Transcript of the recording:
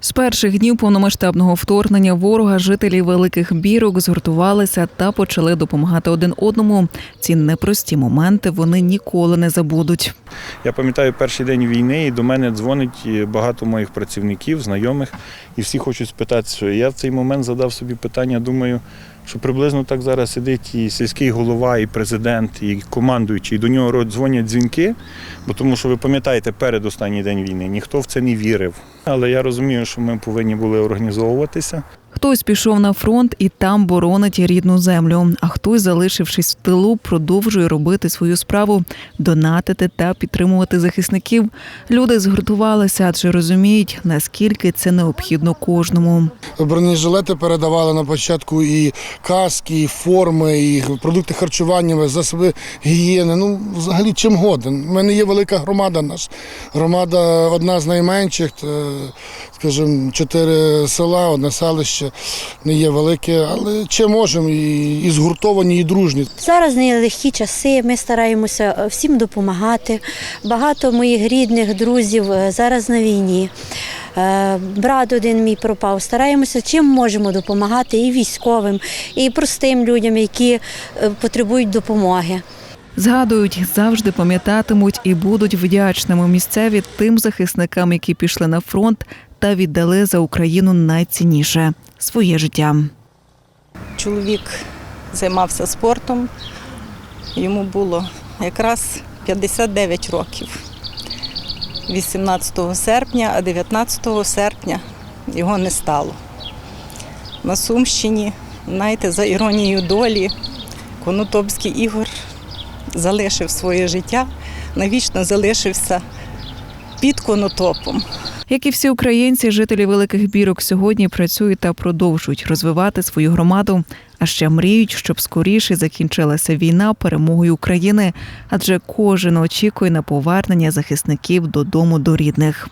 З перших днів повномасштабного вторгнення ворога жителі великих бірок згуртувалися та почали допомагати один одному. Ці непрості моменти вони ніколи не забудуть. Я пам'ятаю перший день війни, і до мене дзвонить е, багато моїх працівників, знайомих, і всі хочуть спитати, що я в цей момент задав собі питання, думаю, що приблизно так зараз сидить і сільський голова, і президент, і командуючий, і до нього дзвонять дзвінки, бо тому що ви пам'ятаєте, перед останній день війни ніхто в це не вірив. Але я розумію, що ми повинні були організовуватися. Хтось пішов на фронт і там боронить рідну землю. А хтось, залишившись в тилу, продовжує робити свою справу, донатити та підтримувати захисників. Люди згуртувалися, адже розуміють, наскільки це необхідно кожному. Бронежилети передавали на початку і каски, і форми, і продукти харчування, засоби гігієни. Ну, взагалі чим годен. У мене є велика громада наша. Громада одна з найменших, е, скажімо, чотири села, одне селище. Не є велике, але чим можемо, і, і згуртовані, і дружні. Зараз нелегкі часи. Ми стараємося е, всім допомагати. Багато моїх рідних друзів е, зараз на війні. Е, Брат один мій пропав. Стараємося чим можемо допомагати і військовим, і простим людям, які потребують допомоги. Згадують, завжди пам'ятатимуть і будуть вдячними місцеві тим захисникам, які пішли на фронт та віддали за Україну найцінніше своє життя. Чоловік займався спортом, йому було якраз 59 років. 18 серпня, а 19 серпня його не стало. На Сумщині, знаєте, за іронією долі, Конотопський Ігор залишив своє життя, навічно залишився під конотопом. Як і всі українці, жителі великих бірок сьогодні працюють та продовжують розвивати свою громаду. А ще мріють, щоб скоріше закінчилася війна перемогою України, адже кожен очікує на повернення захисників додому до рідних.